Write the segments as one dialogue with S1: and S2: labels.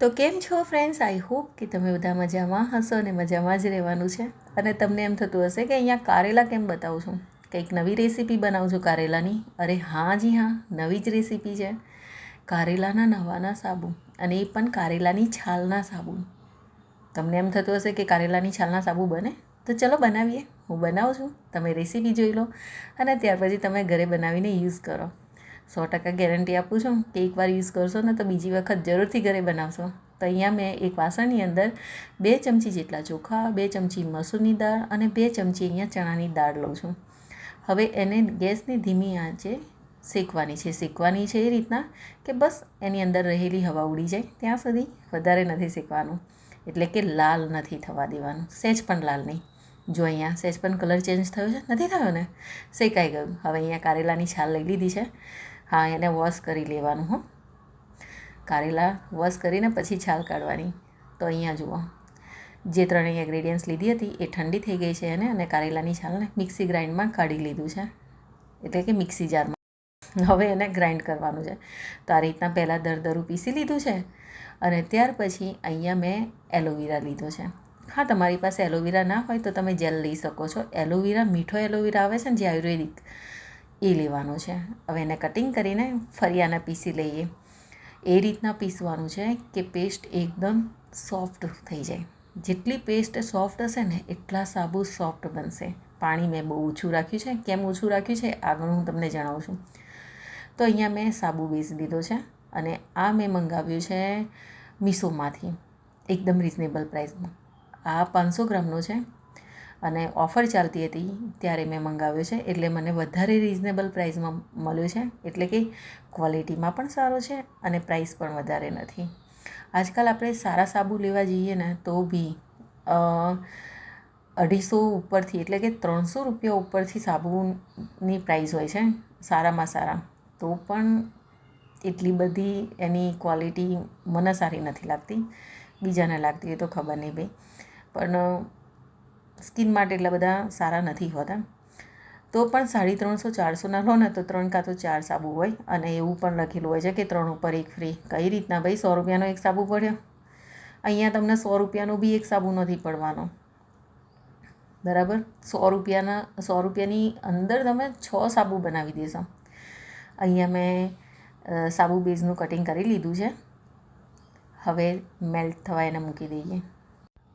S1: તો કેમ છો ફ્રેન્ડ્સ આઈ હોપ કે તમે બધા મજામાં હશો અને મજામાં જ રહેવાનું છે. અને તમને એમ થતું હશે કે અહીંયા કારેલા કેમ બતાવું છું? કંઈક નવી રેસીપી બનાવું છું કારેલાની? અરે હા જી હા, નવી જ રેસીપી છે. કારેલાના નવાના સાબુ અને એ પણ કારેલાની છાલના સાબુ. તમને એમ થતું હશે કે કારેલાની છાલના સાબુ બને? તો ચલો બનાવીએ. હું બનાવું છું. તમે રેસીપી જોઈ લો અને ત્યાર પછી તમે ઘરે બનાવીને યુઝ કરો. સો ટકા ગેરંટી આપું છું. કે એકવાર યુઝ કરશો ને તો બીજી વખત જરૂરથી ઘરે બનાવશો. તો અહીંયા મેં એક વાસણની અંદર બે ચમચી જેટલા ચોખા, બે ચમચી મસૂરની દાળ અને બે ચમચી અહીંયા ચણાની દાળ લઉં છું. હવે એને ગેસની ધીમી આંચે શેકવાની છે. શેકવાની છે એ રીતના કે બસ એની અંદર રહેલી હવા ઉડી જાય. ત્યાં સુધી વધારે નથી શેકવાનું. એટલે કે લાલ નથી થવા દેવાનું. સહેજ પણ લાલ નહીં. જો અહીંયા સહેજ પણ કલર ચેન્જ થયો છે. નથી થયો ને? શેકાઈ ગયું. હવે અહીંયા કારેલાની છાલ લઈ લીધી છે. હા, એને વોશ કરી લેવાનું, હો. કારેલા વોશ કરીને પછી છાલ કાઢવાની. તો અહીંયા જુઓ. જે ત્રણેય ઇન્ગ્રેડિયન્ટ્સ લીધી હતી, એ ઠંડી થઈ ગઈ છે એને અને કારેલાની છાલને મિક્સી ગ્રાઇન્ડમાં કાઢી લીધું છે. એટલે કે મિક્સી જારમાં હવે એને ગ્રાઇન્ડ કરવાનું છે. તો આ રીતના પહેલાં દરદરું પીસી લીધું છે અને ત્યાર પછી અહીંયા મેં એલોવેરા લીધો છે. હા, તમારી પાસે એલોવેરા ના હોય તો તમે જેલ લઈ શકો છો. એલોવેરા મીઠો એલોવેરા આવે છે ને, જે આયુર્વેદિક એ લેવાનું છે. હવે એને કટિંગ કરીને ફરી આને પીસી લઈએ. એ રીતના પીસવાનું છે કે પેસ્ટ એકદમ સોફ્ટ થઈ જાય. જેટલી પેસ્ટ સોફ્ટ હશે ને એટલા સાબુ સોફ્ટ બનશે. પાણી મેં બહુ ઓછું રાખ્યું છે. કેમ ઓછું રાખ્યું છે? આગળ હું તમને જણાવું છું. તો અહીંયા મેં સાબુ બેસ લીધો છે અને આ મેં મંગાવ્યું છે મીશોમાંથી. એકદમ રિઝનેબલ પ્રાઇસમાં આ પાંચસો ગ્રામનો છે. અને ઓફર ચાલતી હતી ત્યારે મેં મંગાવ્યો છે. એટલે મને વધારે રિઝનેબલ પ્રાઇસમાં મળ્યો છે. એટલે કે ક્વોલિટીમાં પણ સારો છે અને પ્રાઇસ પણ વધારે નથી. આજકાલ આપણે સારા સાબુ લેવા જઈએ ને તો બી અઢીસો ઉપરથી એટલે કે ત્રણસો રૂપિયા ઉપરથી સાબુની પ્રાઇસ હોય છે. સારામાં સારા. તો પણ એટલી બધી એની ક્વોલિટી મને સારી નથી લાગતી. બીજાને લાગતી હોય તો ખબર નહીં ભાઈ. પણ સ્કિન માટે એટલા બધા સારા નથી હોતા. તો પણ સાડી ત્રણસો, ચારસોના લો ને તો ત્રણ કાં તો ચાર સાબુ હોય. અને એવું પણ લખેલું હોય છે કે ત્રણ ઉપર એક ફ્રી કઈ રીતના ભાઈ? સો રૂપિયાનો એક સાબુ પડ્યો? અહીંયા તમને સો રૂપિયાનો બી એક સાબુ નથી પડવાનો. બરાબર? સો રૂપિયાના, સો રૂપિયાની અંદર તમે છ સાબુ બનાવી દેશો. અહીંયા મેં સાબુ બેઝનું કટિંગ કરી લીધું છે. હવે મેલ્ટ થવા એને મૂકી દઈએ.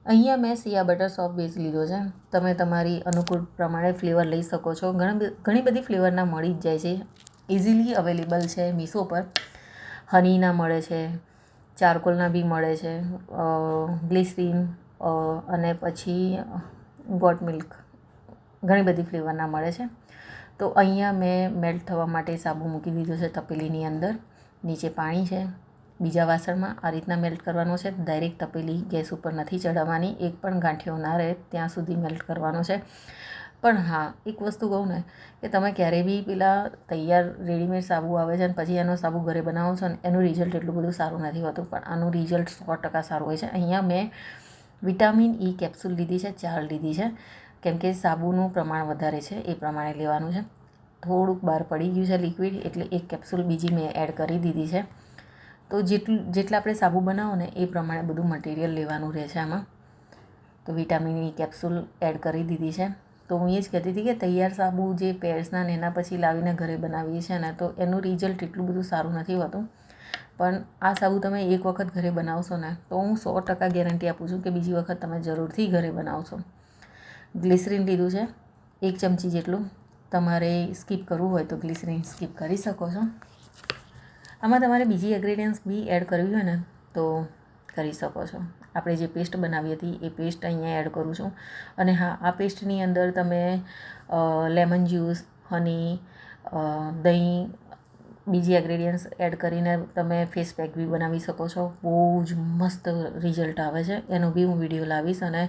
S1: અહીંયા મેં સિયા બટર સોપ બેઝ લીધો છે. તમે તમારી અનુકૂળ પ્રમાણે ફ્લેવર લઈ શકો છો. ઘણી ઘણી બધી ફ્લેવરના મળી જ જાય છે. ઇઝીલી અવેલેબલ છે મીશો પર. હનીના મળે છે. ચારકોલના બી મળે છે. ગ્લિસરીન અને પછી ગોટ મિલ્ક. ઘણી બધી ફ્લેવરના મળે છે. તો અહીંયા મેં મેલ્ટ થવા માટે સાબુ મૂકી દીધો છે તપેલીની અંદર. નીચે પાણી છે. બીજા વાસણમાં આ રીતના મેલ્ટ કરવાનો છે. ડાયરેક્ટ તપેલી ગેસ ઉપર નથી ચડાવવાની એક પણ ગાંઠિયો ના રહે ત્યાં સુધી મેલ્ટ કરવાનો છે. પણ હા, એક વસ્તુ કહું ને, કે તમે ક્યારેય બી પેલા તૈયાર રેડીમેડ સાબુ આવે છે અને પછી એનો સાબુ ઘરે બનાવો છો ને, એનું રિઝલ્ટ એટલું બધું સારું નથી હોતું. પણ આનું રિઝલ્ટ સો ટકા સારું હોય છે. અહીંયા મેં વિટામિન ઈ કેપ્સ્યુલ લીધી છે ચાર લીધી છે. કેમ કે સાબુનું પ્રમાણ વધારે છે, એ પ્રમાણે લેવાનું છે. થોડુંક બહાર પડી ગયું છે લિક્વિડ એટલે એક કેપ્સ્યુલ બીજી મેં એડ કરી દીધી છે. તો જેટલું, જેટલા આપણે સાબુ બનાવો ને એ પ્રમાણે બધું મટીરિયલ લેવાનું રહે છે આમાં. તો વિટામિનની કેપ્સ્યુલ એડ કરી દીધી છે. તો હું એ જ કહેતી હતી કે તૈયાર સાબુ જે પેર્સના ને એના પછી લાવીને ઘરે બનાવીએ છીએ ને, તો એનું રિઝલ્ટ એટલું બધું સારું નથી હોતું. પણ આ સાબુ તમે એક વખત ઘરે બનાવશો ને, તો હું સો ટકા ગેરંટી આપું છું કે બીજી વખત તમે જરૂરથી ઘરે બનાવશો. ગ્લિસરીન લીધું છે, એક ચમચી જેટલું. તમારે સ્કીપ કરવું હોય તો ગ્લિસરીન સ્કીપ કરી શકો છો. આમાં તમારે બીજી ઇન્ગ્રેડિયન્ટ્સ બી એડ કરવી હોય ને, તો કરી શકો છો. આપણે જે પેસ્ટ બનાવી હતી, એ પેસ્ટ અહીંયા એડ કરું છું. અને હા, આ પેસ્ટની અંદર તમે લેમન જ્યુસ હની દહીં, બીજી ઇન્ગ્રેડિયન્ટ્સ એડ કરીને તમે ફેસ પેક બી બનાવી શકો છો. બહુ જ મસ્ત રિઝલ્ટ આવે છે. એનો બી હું વીડિયો લાવીશ અને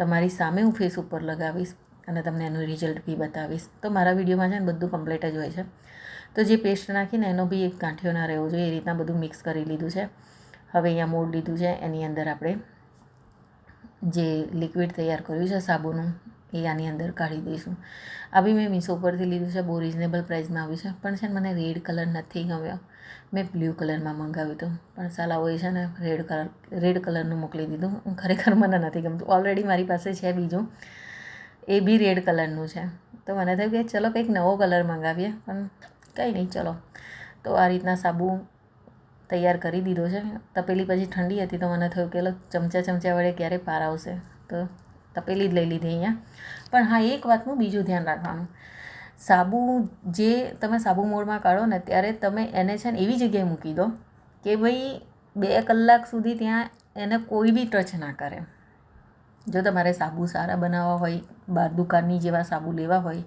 S1: તમારી સામે હું ફેસ ઉપર લગાવીશ અને તમને એનું રિઝલ્ટ બી બતાવીશ. તો મારા વિડીયોમાં છે ને, બધું કમ્પ્લીટ જ હોય છે. તો જે પેસ્ટ નાખીને એનો બી એક ગાંઠિયો ના રહેવો જોઈએ, એ રીતના બધું મિક્સ કરી લીધું છે. હવે અહીંયા મોડ લીધું છે, એની અંદર આપણે જે લિક્વિડ તૈયાર કર્યું છે સાબુનું, એ આની અંદર કાઢી દઈશું. આ બી મેં મીશો પરથી લીધું છે, બહુ રિઝનેબલ પ્રાઇસમાં આવ્યું છે, પણ છે ને મને રેડ કલર નથી ગમ્યો. મેં બ્લુ કલરમાં મંગાવ્યું હતું. પણ સાલાઓએ છે ને રેડ કલર રેડ કલરનું મોકલી દીધું. ખરેખર મને નથી ગમતું. ઓલરેડી મારી પાસે છે બીજું. એ બી રેડ કલરનું છે. તો મને થયું કે ચલો કંઈક નવો કલર મંગાવીએ. પણ કંઈ નહીં, ચલો. તો આ રીતના સાબુ તૈયાર કરી દીધો છે. તપેલી પછી ઠંડી હતી તો મને થયું કે ચમચા ચમચા વડે ક્યારે પાર આવશે. તો તપેલી જ લઈ લીધી અહીંયા. પણ હા, એક વાતનું બીજું ધ્યાન રાખવાનું. સાબુ જે તમે સાબુ મોડમાં કાઢો ને ત્યારે તમે એને છે ને એવી જગ્યાએ મૂકી દો કે ભાઈ બે કલાક સુધી ત્યાં એને કોઈ બી ટચ ના કરે. જો તમારે સાબુ સારા બનાવવા હોય બહાર દુકાનની જેવા સાબુ લેવા હોય,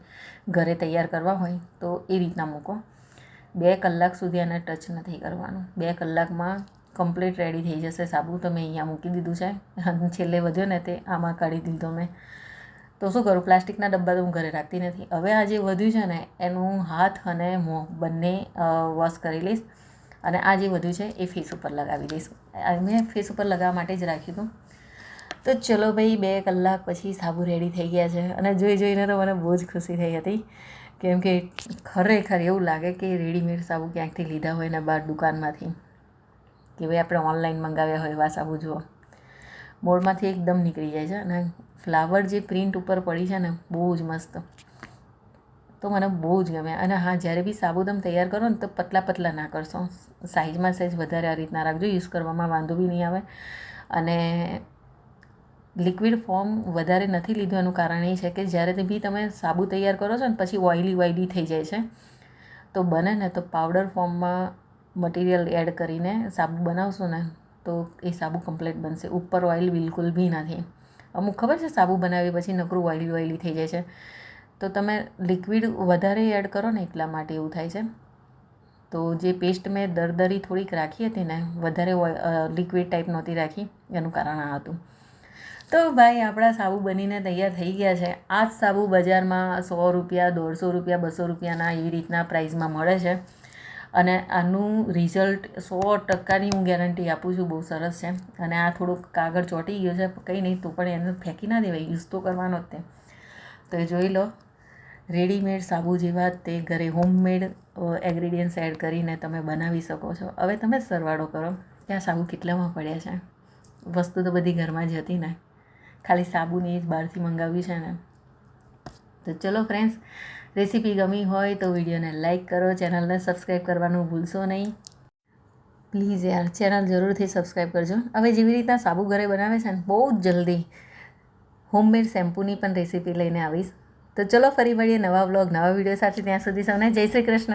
S1: ઘરે તૈયાર કરવા હોય, તો એ રીતના મૂકો. બે કલાક સુધી એને ટચ નથી કરવાનું. બે કલાકમાં કમ્પ્લીટ રેડી થઈ જશે સાબુ. તો મેં અહીંયા મૂકી દીધું છે. છેલ્લે વધ્યો ને તે, આમાં કાઢી દીધો મેં. તો શું કરું? પ્લાસ્ટિકના ડબ્બા તો હું ઘરે રાખતી નથી. હવે આ જે વધ્યું છે ને, એનું હાથ અને મોં બંને વોશ કરી લઈશ. અને આ જે વધ્યું છે, એ ફેસ ઉપર લગાવી દઈશ. મેં ફેસ ઉપર લગાવવા માટે જ રાખ્યું હતું. તો ચલો ભાઈ, બે કલાક પછી સાબુ રેડી થઈ ગયા છે. અને જોઈ જોઈને તો મને બહુ જ ખુશી થઈ હતી. કેમ કે ખરેખર એવું લાગે કે રેડીમેડ સાબુ ક્યાંકથી લીધા હોય ને બહાર દુકાનમાંથી. કે ભાઈ, આપણે ઓનલાઈન મંગાવ્યા હોય એવા સાબુ, જુઓ. મોડમાંથી એકદમ નીકળી જાય છે અને ફ્લાવર જે પ્રિન્ટ ઉપર પડી છે ને, બહુ જ મસ્ત. તો મને બહુ જ ગમે. અને હા, જ્યારે બી સાબુદમ તૈયાર કરો ને, તો પતલા પતલા ના કરશો. સાઇઝમાં સાઇઝ વધારે આ રીતના રાખજો. યુઝ કરવામાં વાંધો બી નહીં આવે. અને લિક્વિડ ફોર્મ વધારે નથી લીધું એનું કારણ એ છે કે જ્યારે બી તમે સાબુ તૈયાર કરો છો ને, પછી ઓઇલી ઓઇલી થઈ જાય છે. તો બને ને તો પાવડર ફોર્મમાં મટીરિયલ એડ કરીને સાબુ બનાવશો ને, તો એ સાબુ કમ્પ્લીટ બનશે. ઉપર ઓઇલ બિલકુલ બી નથી. અમુક ખબર છે સાબુ બનાવી પછી નકરું ઓઇલી ઓઇલી થઈ જાય છે. તો તમે લિક્વિડ વધારે એડ કરો ને એટલા માટે એવું થાય છે. તો જે પેસ્ટ મેં દરદરી થોડીક રાખી હતી ને, વધારે લિક્વિડ ટાઈપ નહોતી રાખી, એનું કારણ આ હતું. તો ભાઈ, આપણા સાબુ બનીને તૈયાર થઈ ગયા છે. આ જ સાબુ બજારમાં સો રૂપિયા, દોઢસો રૂપિયા, બસો રૂપિયાના એવી રીતના પ્રાઇસમાં મળે છે. અને આનું રિઝલ્ટ સો ટકાની હું ગેરંટી આપું છું, બહુ સરસ છે. અને આ થોડુંક કાગળ ચોંટી ગયો છે. કંઈ નહીં, તો પણ એને ફેંકી ના દેવાય, યુઝ તો કરવાનો જ તે. તો એ જોઈ લો, રેડીમેડ સાબુ જેવા તે ઘરે હોમમેડ એગ્રીડિયન્ટ્સ એડ કરીને તમે બનાવી શકો છો. હવે તમે સરવાળો કરો કે આ સાબુ કેટલામાં પડ્યા છે. વસ્તુ તો બધી ઘરમાં જ હતી ને. ખાલી સાબુની જ બહારથી મંગાવી છે ને. તો ચલો ફ્રેન્ડ્સ રેસીપી ગમી હોય તો વિડીયોને લાઇક કરો ચેનલને સબસ્ક્રાઈબ કરવાનું ભૂલશો નહીં. પ્લીઝ યાર ચેનલ જરૂરથી સબસ્ક્રાઈબ કરજો. હવે જેવી રીતના સાબુ ઘરે બનાવે છે ને, બહુ જ જલ્દી હોમમેડ શેમ્પૂની પણ રેસીપી લઈને આવીશ. તો ચલો ફરી મળીએ નવા વ્લોગ નવા વીડિયો સાથે. ત્યાં સુધી સૌને જય શ્રી કૃષ્ણ.